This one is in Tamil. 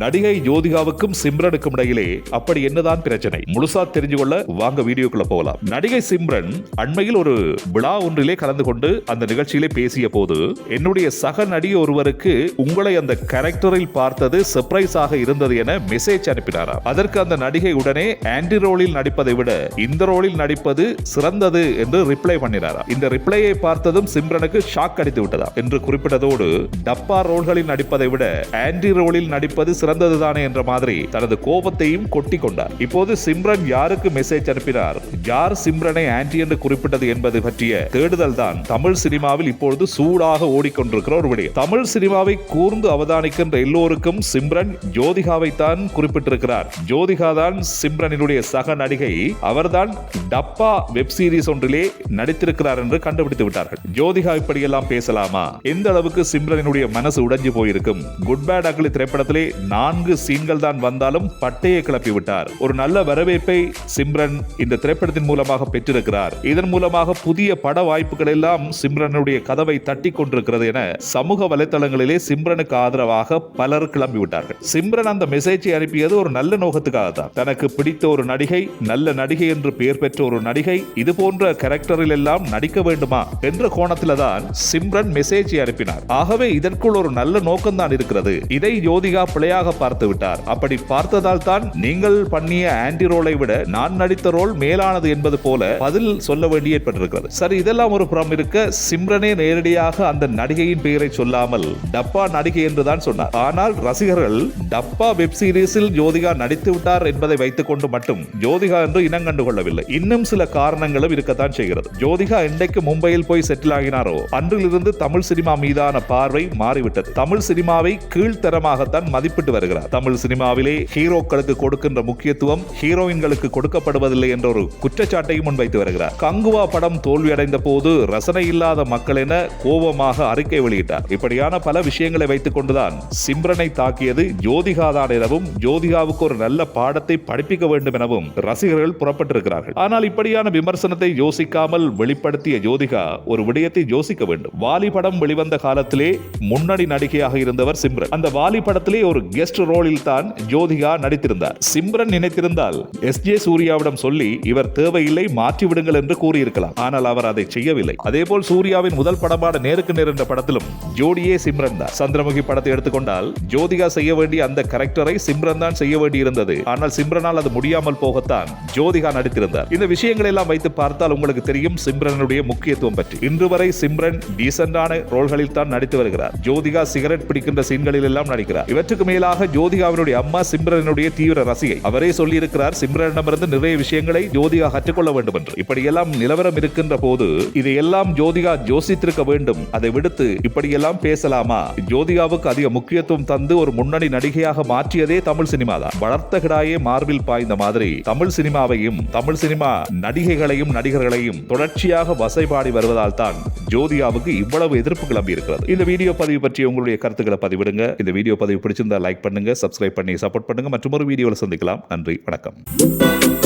நடிகை ஜோதிகாவுக்கும் சிம்ரனுக்கும் இடையிலே அப்படி என்னதான் பிரச்சனை? முழுசா தெரிஞ்சு கொள்ள வாங்க வீடியோக்குள்ள போகலாம். நடிகை சிம்ரன் அண்மையில் ஒரு விழா ஒன்றிலே கலந்து கொண்டு அந்த நிகழ்ச்சியிலே பேசிய போது என்னுடைய சக நடிகை ஒருவருக்கு உங்களை அந்த கேரக்டரில் பார்த்தது சர்ப்ரைஸாக இருந்தது என மெசேஜ் அனுப்பினாராம் அதற்கு அந்த நடிகை உடனே ஆன்டி ரோலில் நடிப்பதை விட இந்த ரோலில் நடிப்பது சிறந்தது என்று ரிப்ளை பண்ணினாராம் இந்த ரிப்ளையை பார்த்ததும் சிம்ரனுக்கு ஷாக் அடித்து விட்டதா என்று குறிப்பிட்டதோடு டப்பா ரோல்களில் நடிப்பதை விட ஆன்டி ரோலில் நடிப்பது சிறந்ததுதானே என்ற மாதிரி தனது கோபத்தையும் கொட்டி கொண்டார். இப்போது சிம்ரன் யாருக்கு மெசேஜ் அனுப்பினார்? யார் சிம்ரனை ஆன்டி என்று குறிப்பிட்டது என்பது பற்றிய தேடுதல் தான் தமிழ் சினிமாவில் இப்பொழுது சூடாக ஓடிக்கொண்டிருக்கிற ஒரு விடயம். தமிழ் சினிமாவை கூர்ந்து அவதானிக்கின்ற எல்லோருக்கும் சிம்ரன் ஜோதிகாவை தான் குறிப்பிட்டிருக்கிறார். ஜோதிகா தான் சிம்ரனினுடைய சக நடிகை. அவர்தான் டப்பா வெப் சீரிஸ் ஒன்றிலே நடித்திருக்கிறார் என்று கண்டுபிடித்து விட்டார்கள். ஜோதிகா இப்படியெல்லாம் பேசலாமா? எந்த அளவுக்கு சிம்ரனினுடைய மனசு உடைஞ்சு போயிருக்கும்? குட் பேட் அக்லி திரைப்படத்திலே நான்கு சீன்கள் தான் வந்தாலும் பட்டையை கிளப்பி விட்டார். ஒரு நல்ல வரவேற்பை சிம்ரன் இந்த திரைப்படத்தின் மூலமாக பெற்றிருக்கிறார். இதன் மூலமாக புதிய பட வாய்ப்புகள் எல்லாம் சிம்ரனுடைய கதவை தட்டி கொண்டிருக்கிறது என சமூக வலைதளங்களிலே சிம்ரனுக்கு ஆதரவாக பலர் கிளம்பிவிட்டார்கள் சிம்ரன் அந்த மெசேஜை அனுப்பியது ஒரு நல்ல நோக்கத்துக்காக தான். தனக்கு பிடித்த ஒரு நடிகை நல்ல நடிகை என்று பெயர் பெற்ற ஒரு நடிகை இது போன்ற கேரக்டரில் எல்லாம் நடிக்க வேண்டுமா என்ற கோணத்தில தான் சிம்ரன் மெசேஜை அனுப்பினார். ஆகவே இதற்குள் ஒரு நல்ல நோக்கம் தான் இருக்கிறது. இதை ஜோதிகா பிழையாக பார்த்து விட்டார். அப்படி பார்த்ததால் தான் நீங்கள் பண்ணிய ஆன்டி ரோலை விட நான் நடித்த ரோல் மேலானது என்பது போல பதில் சொல்ல வேண்டி ஏற்பட்டிருக்கிறது. சரி இதெல்லாம் ஒரு புறம் இருக்க சிம்ரனே நேரடியாக அந்த நடிகையின் பெயரை சொல்லாமல் டப்பா நடிகை என்றுதான் சொன்னார். ஆனால் ரசிகர்கள் டப்பா வெப் சீரிஸில் ஜோதிகா நடித்து விட்டார் என்பதை வைத்துக் கொண்டு மட்டும் ஜோதிகா என்று இனம் கண்டு கொள்ளவில்லை இன்னும் சில காரணங்களும் இருக்கத்தான் செய்கிறது. ஜோதிகா இன்றைக்கு மும்பையில் போய் செட்டில் ஆகினாரோ? அன்றிலிருந்து தமிழ் சினிமா மீதான பார்வை மாறிவிட்டது. தமிழ் சினிமாவை கீழ்த்தரமாகத்தான் மதிப்பிட்டு வருகிறார். தமிழ் சினிமாவிலே ஹீரோக்களுக்கு கொடுக்கின்ற முக்கியத்துவம் ஹீரோயின்களுக்கு கொடுக்கப்படுவதில்லை என்ற ஒரு குற்றச்சாட்டையும் முன்வைத்து வருகிறார். கங்குவா படம் தோல்வியடைந்த போது ரசனை இல்லாத மக்கள் என கோபமாக அறிக்கை வெளியிட்டார். இப்படியான பல விஷயங்களை வைத்துக் கொண்டுதான் சிம்ரனை தாக்கியது ஜோதிகா தான் எனவும் ஜோதிகாவுக்கு ஒரு நல்ல பாடத்தை படிப்பிக்க வேண்டும் எனவும் ரசிகர்கள் புறப்பட்டிருக்கிறார்கள். ஆனால் இப்படியான விமர்சனத்தை யோசிக்காமல் வெளிப்படுத்திய ஜோதிகா ஒரு விடயத்தை யோசிக்க வேண்டும். வாலி படம் வெளிவந்த காலத்திலே முன்னணி நடிகையாக இருந்தவர் சிம்ரன். அந்த வாலி படத்திலே ஒரு கெஸ்ட் ரோலில் தான் ஜோதிகா நடித்திருந்தார். சிம்ரன் நினைத்திருந்தால் எஸ் ஜே சூர்யாவிடம் சொல்லி இவர் தேவையில்லை மாற்றி விடுங்கள் என்று கூறியிருக்கலாம். ஆனால் அவர் அதை செய்யவில்லை. அதேபோல் சூர்யாவின் முதல் படமான நேருக்கு நேர் என்ற படத்திலும் ஜோடியே சிம்ரன் தான். சந்திரமுகி படத்தை எடுத்துக்கொண்டால் ஜோதிகா செய்ய வேண்டிய அந்த கரெக்டரை சிம்ரன் தான் செய்ய வேண்டியிருந்தது. ஆனால் சிம்ரனால் அது முடியாமல் போகத்தான் ஜோதிகா நடித்திருந்தார். இந்த விஷயங்களை எல்லாம் வைத்து பார்த்தால் உங்களுக்கு தெரியும் சிம்ரனுடைய முக்கியத்துவம் பற்றி. இன்று வரை சிம்ரன் டீசென்டான ரோல்களில் தான் நடித்து வருகிறார். ஜோதிகா சிகரெட் பிடிக்கின்ற சீன்களில் எல்லாம் நடிக்கிறார். இவற்றுக்கு மேலாக ஜோதிகாவினுடைய அம்மா சிம்ரனுடைய தீவிர ரசிகை. அவரே சொல்லியிருக்கிறார் சிம்ரனிடமிருந்து நிறைய விஷயங்களை ஜோதிகா கற்றுக்கொள்ள வேண்டும் என்று இப்படியெல்லாம் நிலவரம் இருக்கின்ற போது இதையெல்லாம் ஜோதிகா யோசித்திருக்க வேண்டும். அதை விடுத்து இப்படியெல்லாம் பேசலாமா? ஜோதிகாவுக்கு அதிக முக்கியத்துவம் தந்து ஒரு முன்னணி நடிகையாக மாற்றியதே தமிழ் சினிமா தான். வளர்த்த கிடாயே மார்பில் பாய்ந்த மாதிரி தமிழ் சினிமாவையும் தமிழ் சினிமா நடிகைகளையும் நடிகர்களையும் தொடர்ச்சியாக வசைபாடி வருவதால் தான் ஜோதிகாவுக்கு இவ்வளவு எதிர்ப்பு கிளம்பி இருக்கிறது இந்த வீடியோ பதிவு பற்றி உங்களுடைய கருத்துக்களை பதிவிடுங்க. இந்த வீடியோ பதிவு பிடிச்சிருந்தா லைக் பண்ணுங்க சப்ஸ்கிரைப் பண்ணி சப்போர்ட் பண்ணுங்க. மற்றும் ஒரு வீடியோவில் சந்திக்கலாம். நன்றி வணக்கம்.